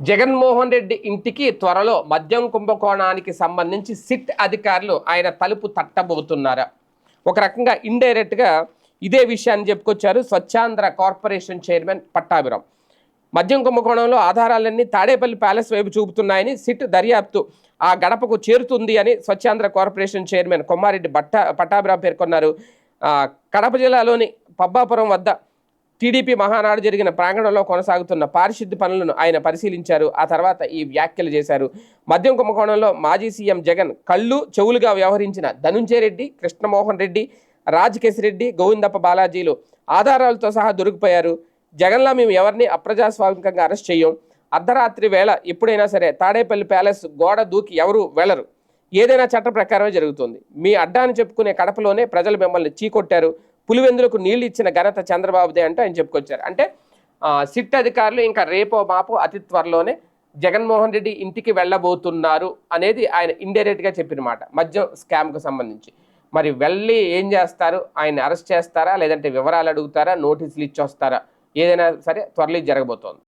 జగన్మోహన్ రెడ్డి ఇంటికి త్వరలో మద్యం కుంభకోణానికి సంబంధించి సిట్ అధికారులు ఆయన తలుపు తట్టబోతున్నారా. ఒక రకంగా ఇండైరెక్ట్గా ఇదే విషయాన్ని చెప్పుకొచ్చారు స్వచ్ఛాంధ్ర కార్పొరేషన్ చైర్మన్ పట్టాభిరాం మద్యం కుంభకోణంలో ఆధారాలన్నీ తాడేపల్లి ప్యాలెస్ వైపు చూపుతున్నాయని సిట్ దర్యాప్తు ఆ గడపకు చేరుతుంది అని స్వచ్ఛాంధ్ర కార్పొరేషన్ చైర్మన్ కొమ్మారెడ్డి బట్ట పట్టాభిరాం పేర్కొన్నారు. కడప జిల్లాలోని పబ్బాపురం వద్ద టీడీపీ మహానాడు జరిగిన ప్రాంగణంలో కొనసాగుతున్న పారిశుద్ధ్య పనులను ఆయన పరిశీలించారు. ఆ తర్వాత ఈ వ్యాఖ్యలు చేశారు. మద్యం కుంభకోణంలో మాజీ సీఎం జగన్ కళ్ళు చెవులుగా వ్యవహరించిన ధనుంజయ రెడ్డి కృష్ణమోహన్ రెడ్డి రాజ్ రెడ్డి గోవిందప్ప బాలాజీలు ఆధారాలతో సహా దొరికిపోయారు. జగన్లా మేము ఎవరిని అప్రజాస్వామికంగా అరెస్ట్ చేయం అర్ధరాత్రి వేళ ఎప్పుడైనా సరే తాడేపల్లి ప్యాలెస్ గోడ దూకి ఎవరు వెళ్ళరు ఏదైనా చట్ట ప్రకారమే జరుగుతుంది. మీ అడ్డాని చెప్పుకునే కడపలోనే ప్రజలు మిమ్మల్ని చీకొట్టారు. పులివెందులకు నీళ్ళు ఇచ్చిన ఘనత చంద్రబాబుదే అంటే ఆయన చెప్పుకొచ్చారు. అంటే సిట్ అధికారులు ఇంకా రేపో మాపు అతి త్వరలోనే జగన్మోహన్ రెడ్డి ఇంటికి వెళ్ళబోతున్నారు అనేది ఆయన ఇండైరెక్ట్గా చెప్పిన మాట మద్యం స్కామ్కు సంబంధించి. మరి వెళ్ళి ఏం చేస్తారు? ఆయన అరెస్ట్ చేస్తారా? లేదంటే వివరాలు అడుగుతారా? నోటీసులు ఇచ్చి వస్తారా ఏదైనా సరే త్వరలో జరగబోతోంది.